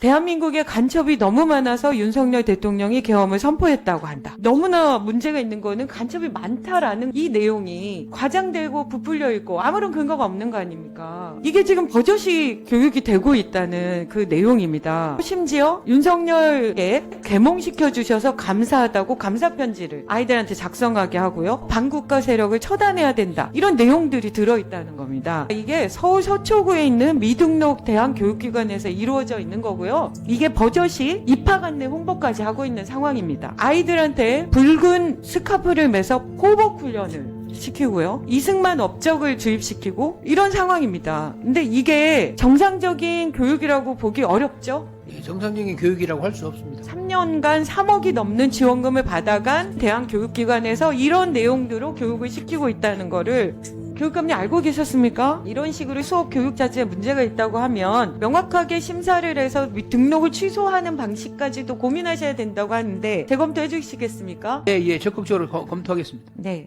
대한민국에 간첩이 너무 많아서 윤석열 대통령이 계엄을 선포했다고 한다. 너무나 문제가 있는 거는 간첩이 많다라는 이 내용이 과장되고 부풀려 있고 아무런 근거가 없는 거 아닙니까? 이게 지금 버젓이 교육이 되고 있다는 그 내용입니다. 심지어 윤석열에 개몽시켜 주셔서 감사하다고 감사 편지를 아이들한테 작성하게 하고요. 반국가 세력을 처단해야 된다. 이런 내용들이 들어 있다는 겁니다. 이게 서울 서초구에 있는 미등록 대한 교육기관에서 이루어져 있는 거고요. 이게 버젓이 입학 안내 홍보까지 하고 있는 상황입니다. 아이들한테 붉은 스카프를 매서 호복 훈련을 시키고요. 이승만 업적을 주입시키고 이런 상황입니다. 근데 이게 정상적인 교육이라고 보기 어렵죠? 예, 정상적인 교육이라고 할 수 없습니다. 3년간 3억이 넘는 지원금을 받아간 대한교육기관에서 이런 내용대로 교육을 시키고 있다는 거를 교육감님 알고 계셨습니까? 이런 식으로 수업 교육 자체에 문제가 있다고 하면 명확하게 심사를 해서 등록을 취소하는 방식까지도 고민하셔야 된다고 하는데 재검토해 주시겠습니까? 예, 예, 적극적으로 거- 검토하겠습니다. 네.